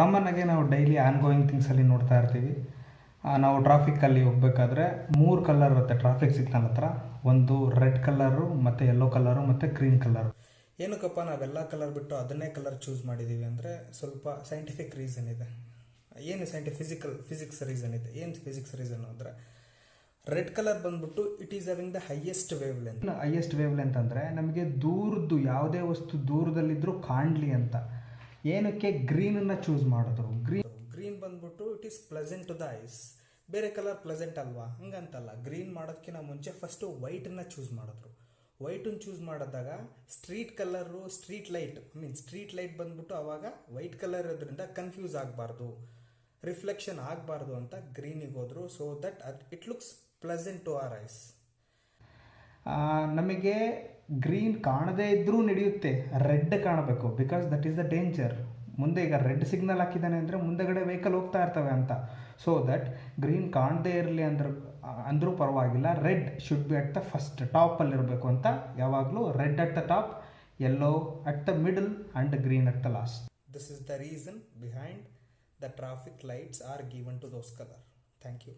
Common ಆಗಿ ನಾವು daily on going ಥಿಂಗ್ಸಲ್ಲಿ ನೋಡ್ತಾ ಇರ್ತೀವಿ. ನಾವು ಟ್ರಾಫಿಕ್ಕಲ್ಲಿ ಹೋಗ್ಬೇಕಾದ್ರೆ ಮೂರು ಕಲರ್ ಇರುತ್ತೆ ಟ್ರಾಫಿಕ್ ಸಿಗ್ನಲ್ ಹತ್ರ. ಒಂದು ರೆಡ್ ಕಲರು ಮತ್ತು ಯೆಲ್ಲೋ ಕಲರು ಮತ್ತು ಗ್ರೀನ್ ಕಲರು ಏನಕ್ಕಪ್ಪ ನಾವೆಲ್ಲ ಕಲರ್ ಬಿಟ್ಟು ಅದನ್ನೇ ಕಲರ್ ಚೂಸ್ ಮಾಡಿದ್ದೀವಿ ಅಂದರೆ ಸ್ವಲ್ಪ ಸೈಂಟಿಫಿಕ್ ರೀಸನ್ ಇದೆ. ಏನು ಸೈಂಟಿ ಫಿಸಿಕಲ್ ಫಿಸಿಕ್ಸ್ ರೀಸನ್ ಇದೆ? ಏನು ಫಿಸಿಕ್ಸ್ ರೀಸನ್ ಅಂದರೆ ರೆಡ್ ಕಲರ್ ಬಂದ್ಬಿಟ್ಟು it is having the highest wavelength highest wavelength ಅಂದರೆ ನಮಗೆ ದೂರದ್ದು ಯಾವುದೇ ವಸ್ತು ದೂರದಲ್ಲಿದ್ದರೂ ಕಾಣಲಿ ಅಂತ. ಏನಕ್ಕೆ ಗ್ರೀನನ್ನು ಚೂಸ್ ಮಾಡಿದ್ರು? ಗ್ರೀನ್ ಗ್ರೀನ್ ಬಂದ್ಬಿಟ್ಟು it is pleasant to the eyes ಬೇರೆ ಕಲರ್ ಪ್ಲೆಸೆಂಟ್ ಅಲ್ವಾ? ಹಂಗಂತಲ್ಲ. ಗ್ರೀನ್ ಮಾಡೋದಕ್ಕಿಂತ ಮುಂಚೆ ಫಸ್ಟು ವೈಟನ್ನು ಚೂಸ್ ಮಾಡಿದ್ರು. ವೈಟನ್ನು ಚೂಸ್ ಮಾಡಿದಾಗ street colour street light I mean street light ಬಂದ್ಬಿಟ್ಟು ಅವಾಗ ವೈಟ್ ಕಲರ್ ಇರೋದ್ರಿಂದ ಕನ್ಫ್ಯೂಸ್ ಆಗಬಾರ್ದು. ರಿಫ್ಲೆಕ್ಷನ್ ಆಗಬಾರ್ದು ಅಂತ ಗ್ರೀನಿಗೆ ಹೋದರು. So that it looks pleasant to our eyes ನಮಗೆ ಗ್ರೀನ್ ಕಾಣದೇ ಇದ್ದರೂ ನಡೆಯುತ್ತೆ, ರೆಡ್ ಕಾಣಬೇಕು because that is the danger ಮುಂದೆ ಈಗ ರೆಡ್ ಸಿಗ್ನಲ್ ಹಾಕಿದ್ದಾನೆ ಅಂದರೆ ಮುಂದೆಗಡೆ ವೆಹಿಕಲ್ ಹೋಗ್ತಾ ಇರ್ತವೆ ಅಂತ. ಸೊ ದಟ್ ಗ್ರೀನ್ ಕಾಣದೇ ಇರಲಿ ಅಂದ್ರೆ, ಅಂದರೂ ಪರವಾಗಿಲ್ಲ, red should be at the first ಟಾಪಲ್ಲಿರಬೇಕು ಅಂತ ಯಾವಾಗಲೂ red at the top yellow at the middle and green at the last this is the reason behind the traffic lights are given to those colour thank you